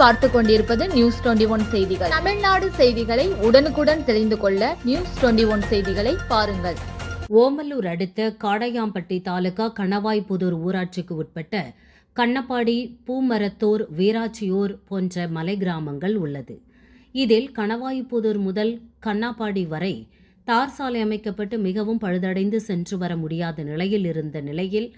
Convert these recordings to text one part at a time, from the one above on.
பார்த்து கொண்டிருப்பது news twenty one செய்திகள். தமிழ்நாடு செய்திகளை உடனுக்குடன் தெரிந்து கொள்ள நியூஸ் டுவெண்டி ஒன் செய்திகளை பாருங்கள். ஓமலூர் அடுத்த காடையாம்பட்டி தாலுகா கணவாய்புதூர் ஊராட்சிக்கு உட்பட்ட கண்ணப்பாடி பூமரத்தூர் வீராச்சியூர் போன்ற மலை கிராமங்கள் உள்ளது. இதில் கணவாய்புதூர் முதல் கண்ணாப்பாடி வரை தார் சாலை அமைக்கப்பட்டு மிகவும் பழுதடைந்து சென்று வர முடியாத நிலையில் இருந்த நிலையில்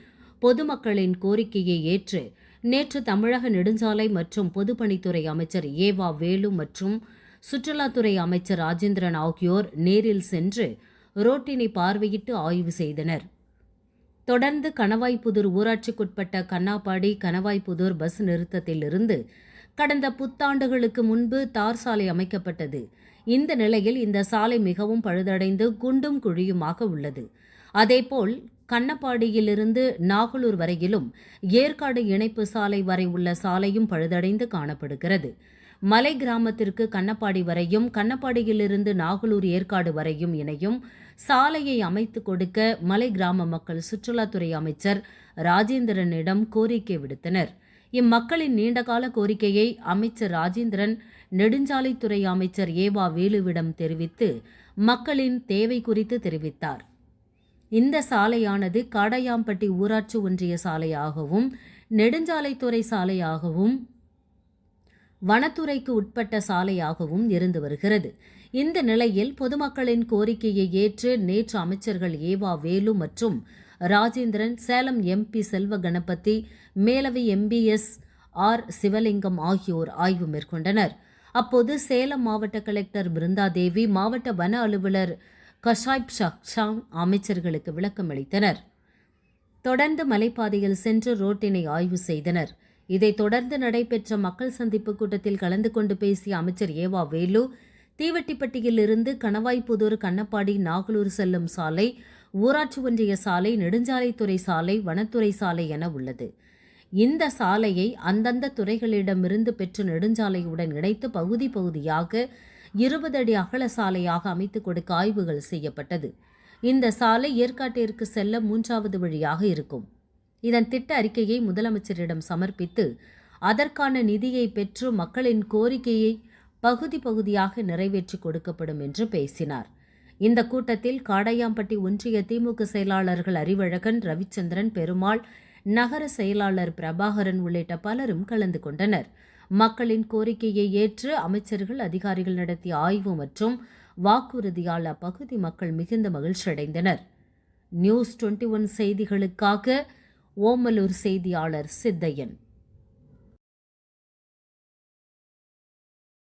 பொதுமக்களின் கோரிக்கையை ஏற்று நேற்று தமிழக நெடுஞ்சாலை மற்றும் பொதுப்பணித்துறை அமைச்சர் ஏவா வேலு மற்றும் சுற்றுலாத்துறை அமைச்சர் ராஜேந்திரன் ஆகியோர் நேரில் சென்று ரோட்டினை பார்வையிட்டு ஆய்வு செய்தனர். தொடர்ந்து கணவாய்புதூர் ஊராட்சிக்குட்பட்ட கண்ணாப்பாடி கணவாய்புதூர் பஸ் நிறுத்தத்திலிருந்து கடந்த புத்தாண்டுகளுக்கு முன்பு தார் சாலை அமைக்கப்பட்டது. இந்த நிலையில் இந்த சாலை மிகவும் பழுதடைந்து குண்டும் குழியுமாக உள்ளது. அதேபோல் கண்ணப்பாடியிலிருந்து நாகலூர் வரையிலும் ஏற்காடு இணைப்பு சாலை வரை உள்ள சாலையும் பழுதடைந்து காணப்படுகிறது. மலை கிராமத்திற்கு கண்ணப்பாடி வரையும் கண்ணப்பாடியிலிருந்து நாகலூர் ஏற்காடு வரையும் இணையும் சாலையை அமைத்து கொடுக்க மலை கிராம மக்கள் சுற்றுலாத்துறை அமைச்சர் ராஜேந்திரனிடம் கோரிக்கை விடுத்தனர். இம்மக்களின் நீண்டகால கோரிக்கையை அமைச்சர் ராஜேந்திரன் நெடுஞ்சாலைத்துறை அமைச்சர் ஏவா வேலுவிடம் தெரிவித்து மக்களின் தேவை குறித்து தெரிவித்தார். இந்த சாலையானது காடையாம்பட்டி ஊராட்சி ஒன்றிய சாலையாகவும் நெடுஞ்சாலைத்துறை சாலையாகவும் வனத்துறைக்கு உட்பட்ட சாலையாகவும் இருந்து வருகிறது. இந்த நிலையில் பொதுமக்களின் கோரிக்கையை ஏற்று நேற்று அமைச்சர்கள் ஏவா வேலு மற்றும் ராஜேந்திரன் சேலம் எம்பி செல்வ கணபதி மேலவை எம்பிஎஸ் ஆர் சிவலிங்கம் ஆகியோர் ஆய்வு மேற்கொண்டனர். அப்போது சேலம் மாவட்ட கலெக்டர் பிருந்தாதேவி மாவட்ட வன அலுவலர் கஷாய்ப் ஷக்ஷாங் அமைச்சர்களுக்கு விளக்கம் அளித்தனர் தொடர்ந்து மலைப்பாதையில் சென்று ரோட்டினை ஆய்வு செய்தனர். இதைத் தொடர்ந்து நடைபெற்ற மக்கள் சந்திப்பு கூட்டத்தில் கலந்து கொண்டு பேசிய அமைச்சர் ஏவா வேலு தீவெட்டிப்பட்டியிலிருந்து கணவாய்புதூர் கண்ணப்பாடி நாகலூர் செல்லும் சாலை ஊராட்சி ஒன்றிய சாலை நெடுஞ்சாலைத்துறை சாலை வனத்துறை சாலை என உள்ளது. இந்த சாலையை அந்தந்த துறைகளிடமிருந்து பெற்று நெடுஞ்சாலையுடன் இணைத்து பகுதி பகுதியாக இருபது அடி அகல சாலையாக அமைத்துக் கொடுக்க ஆய்வுகள் செய்யப்பட்டது. இந்த சாலை ஏற்காட்டிற்கு செல்ல மூன்றாவது வழியாக இருக்கும். இதன் திட்ட அறிக்கையை முதலமைச்சரிடம் சமர்ப்பித்து அதற்கான நிதியை பெற்று மக்களின் கோரிக்கையை பகுதி பகுதியாக நிறைவேற்றி கொடுக்கப்படும் என்று பேசினார். இந்த கூட்டத்தில் காடையாம்பட்டி ஒன்றிய திமுக செயலாளர்கள் அறிவழகன் ரவிச்சந்திரன் பெருமாள் நகர செயலாளர் பிரபாகரன் உள்ளிட்ட பலரும் கலந்து கொண்டனர். மக்களின் கோரிக்கையை ஏற்று அமைச்சர்கள் அதிகாரிகள் நடத்திய ஆய்வு மற்றும் வாக்குறுதியால் அப்பகுதி மக்கள் மிகுந்த மகிழ்ச்சியடைந்தனர் நியூஸ் டுவெண்ட்டி ஒன் செய்திகளுக்காக ஓமலூர் செய்தியாளர் சித்தையன்.